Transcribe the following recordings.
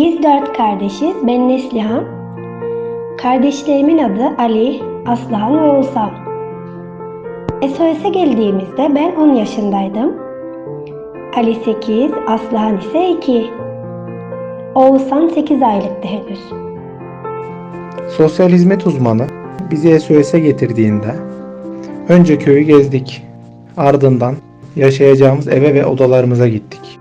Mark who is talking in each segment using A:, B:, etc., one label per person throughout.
A: Biz dört kardeşiz. Ben Neslihan. Kardeşlerimin adı Ali, Aslıhan ve Oğuzhan. SOS'e geldiğimizde ben 10 yaşındaydım. Ali 8, Aslıhan ise 2. Oğuzhan 8 aylıktı henüz.
B: Sosyal hizmet uzmanı bizi SOS'e getirdiğinde önce köyü gezdik. Ardından yaşayacağımız eve ve odalarımıza gittik.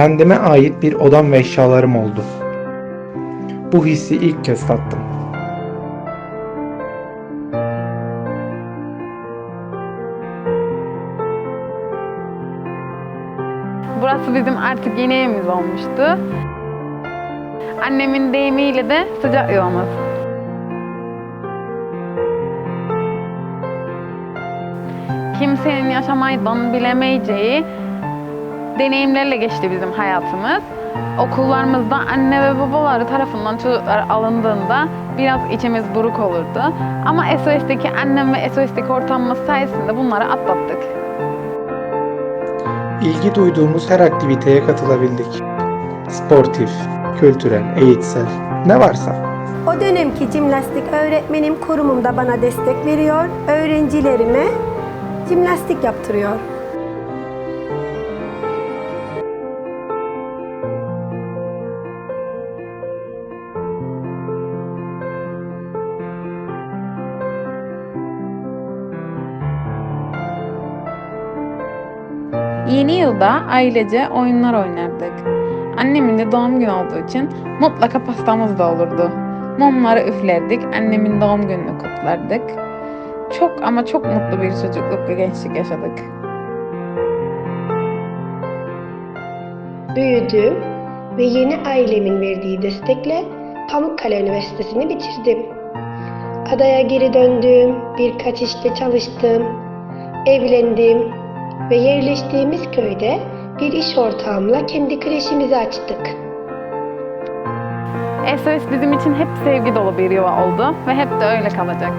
B: Kendime ait bir odam ve eşyalarım oldu. Bu hissi ilk kez tattım.
C: Burası bizim artık yeni evimiz olmuştu. Annemin deyimiyle de sıcak yuvamız. Kimsenin yaşamaydan bilemeyeceği deneyimlerle geçti bizim hayatımız. Okullarımızda anne ve babaları tarafından çocuklar alındığında biraz içimiz buruk olurdu. Ama SOS'teki annem ve SOS'teki ortamımız sayesinde bunları atlattık.
B: İlgi duyduğumuz her aktiviteye katılabildik. Sportif, kültürel, eğitsel, ne varsa.
D: O dönemki jimnastik öğretmenim kurumumda bana destek veriyor. Öğrencilerime jimnastik yaptırıyor.
C: Yeni yılda ailece oyunlar oynardık. Annemin de doğum günü olduğu için mutlaka pastamız da olurdu. Mumları üflerdik, annemin doğum gününü kutlardık. Çok ama çok mutlu bir çocukluk ve gençlik yaşadık.
A: Büyüdüm ve yeni ailemin verdiği destekle Pamukkale Üniversitesi'ni bitirdim. Adaya geri döndüm, birkaç işte çalıştım, evlendim ve yerleştiğimiz köyde bir iş ortağımla kendi kreşimizi açtık.
C: SOS bizim için hep sevgi dolu bir yuva oldu ve hep de öyle kalacak.